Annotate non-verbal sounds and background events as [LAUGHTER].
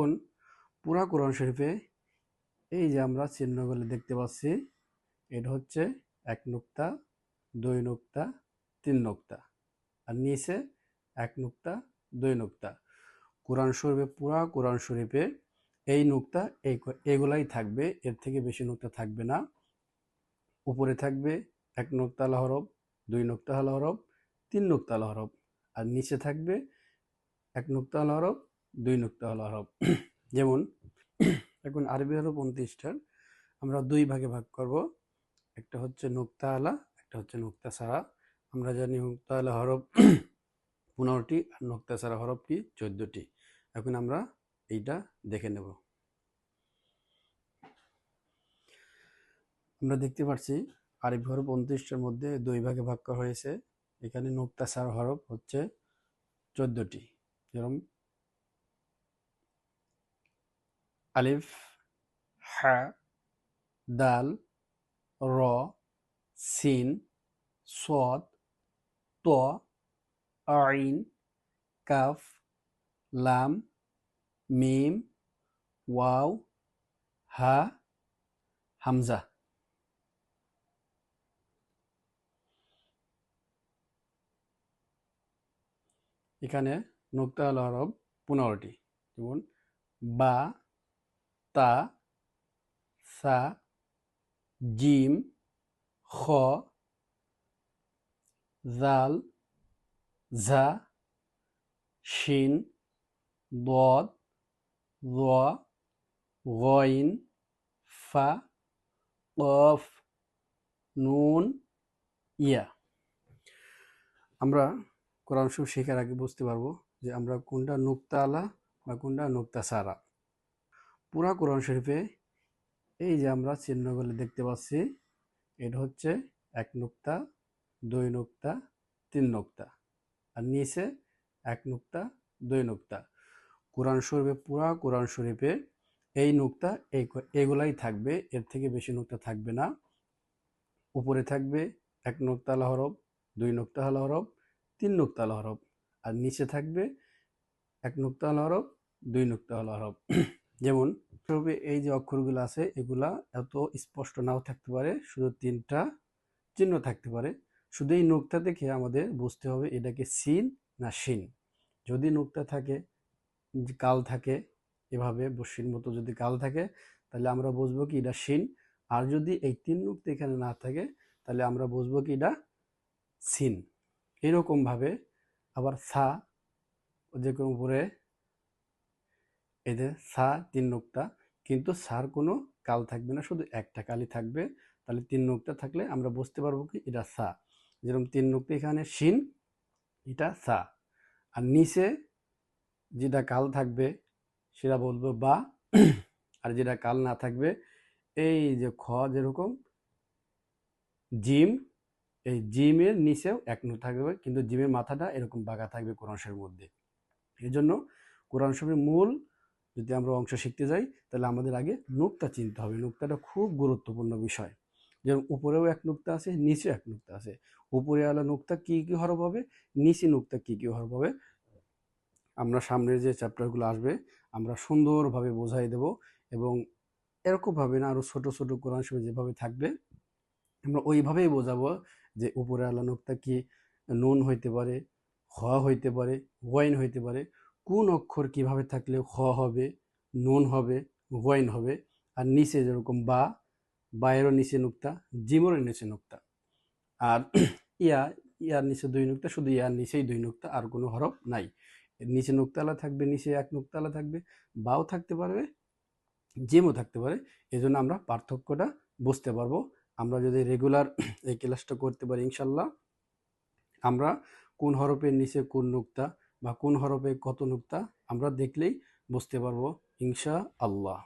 এখন পুরা কোরআন শরীফে এই যে আমরা চিহ্নগুলো দেখতে পাচ্ছি, এটা হচ্ছে এক নুক্তা, দুই নুক্তা, তিন নুক্তা। আর নিচে এক নুক্তা, দুই নুক্তা। কোরআন শরীফে, পুরা কোরআন শরীফে এই নুক্তা, এই এগুলাই থাকবে, এর থেকে বেশি নুক্তা থাকবে না। উপরে থাকবে এক নুক্তা আল হরফ দুই নুক্তা আল হরফ তিন নুক্তা আল হরফ আর নিচে থাকবে এক নুক্তা আল হরফ দুই নুক্তা আল হরফ যেমন, এখন আরবি হরফ উনত্রিশটার আমরা দুই ভাগে ভাগ করব। একটা হচ্ছে নুক্তা আলা, একটা হচ্ছে নুক্তা সারা। আমরা জানি নুক্তা আলা হরফ পনেরোটি আর নুক্তা সারা হরফ কি? চোদ্দটি। এখন আমরা এইটা দেখে নেব। আমরা দেখতে পাচ্ছি আরবি হরফ উনত্রিশটার মধ্যে দুই ভাগে ভাগ করা হয়েছে। এখানে নুক্তা সারা হরফ হচ্ছে চোদ্দটি। যেরকম আলিফ, হা, দাল, র, সিন, সদ, ত, আইন, কাফ, লাম, মিম, ওয়াও, হা, হামজা। এখানে নুক্তা আল হরফ পনেরোটি। যেমন, বা তা, সা, জিম, খ, জাল, ঝা, শিন, বদ, জ, গইন, ফা অফ নুন, ইয়া। আমরা কোরআন শরীফ শেখার আগে বুঝতে পারব যে আমরা কোনটা নুক্তা আলা বা কোনটা নুক্তা সারা পুরা কোরআন শরীফে এই যে আমরা চিহ্নগুলো দেখতে পাচ্ছি, এটা হচ্ছে এক নুক্তা, দুই নুক্তা, তিন নুক্তা। আর নিচে এক নুক্তা, দুই নুক্তা। কোরআন শরীফে, পুরা কোরআন শরীফে এই নুক্তা, এই এগুলাই থাকবে, এর থেকে বেশি নুক্তা থাকবে না। উপরে থাকবে এক নুক্তা আল হরফ দুই নুক্তা আল হরফ তিন নুক্তা আল হরফ আর নিচে থাকবে এক নুক্তা আল হরফ দুই নুক্তা আল হরফ যেমন শরীফে এই যে অক্ষরগুলো আছে, এগুলা এত স্পষ্ট নাও থাকতে পারে, শুধু তিনটা চিহ্ন থাকতে পারে। শুধু এই নুক্তা দেখে আমাদের বুঝতে হবে এটাকে সিন না শিন। যদি নুক্তা থাকে কাল থাকে, এভাবে বসির মতো যদি কাল থাকে, তাহলে আমরা বুঝব কি এটা শিন। আর যদি এই তিন নুক্তা এখানে না থাকে, তাহলে আমরা বুঝব কি এটা সিন। এরকমভাবে আবার সা যে কোনো উপরে এদের সা তিন নুক্তা, কিন্তু সার কোনো কাল থাকবে না, শুধু একটা কালই থাকবে। তাহলে তিন নুক্তা থাকলে আমরা বুঝতে পারব কি এটা সা। যেরকম তিন নুক্তা এখানে শিন, এটা সা। আর নিচে যেটা কাল থাকবে, সেটা বলব বা। আর যেটা কাল না থাকবে, এই যে খ যেরকম, জিম, এই জিমের নিচেও এক নু থাকবে, কিন্তু জিমের মাথাটা এরকম বাঁকা থাকবে কোরআন মধ্যে। এই জন্য কোরআন মূল যদি আমরা অংশ শিখতে যাই, তাহলে আমাদের আগে নুক্তা চিনতে হবে। নুক্তাটা খুব গুরুত্বপূর্ণ বিষয়। যেমন উপরেও এক নুক্তা আছে নিচেও এক নুক্তা আছে। উপরে আলো নুক্তা কি কি হরফ হবে? নিচে নুক্তা কি কি হরফ হবে? আমরা সামনের যে চ্যাপ্টারগুলো আসবে, আমরা সুন্দরভাবে বোঝাই দেব এবং এরকমভাবে না আরও ছোট ছোট কোরআন শরীফ যেভাবে থাকবে, আমরা ওইভাবেই বোঝাবো যে উপরে আলো নুক্তা কি নুন হইতে পারে খ হইতে পারে, ওয়াইন হইতে পারে। কোন অক্ষর কীভাবে থাকলে খ হবে, নুন হবে ওয়াইন হবে, আর নিচে যেরকম বা বায়েরও নিচে নুক্তা জিমরের নিচে নুক্তা। আর [CLEARS THROAT] ইয়া, ইয়ার নিচে দুই নুক্তা, শুধু ইয়ার নিচেই দুই নুক্তা, আর কোনো হরফ নাই। নিচে নুক্তালা থাকবে, নিচে এক নুক্তালা থাকবে, বাও থাকতে পারবে, জিমও থাকতে পারে, এজন্য আমরা পার্থক্যটা বুঝতে পারব। আমরা যদি রেগুলার [CLEARS THROAT] এই ক্লাসটা করতে পারি, ইনশাল্লাহ, আমরা কোন হরফের নিচে কোন নুক্তা বা কোন হরফে কত নুক্তা আমরা দেখলেই বুঝতে পারব ইনশা আল্লাহ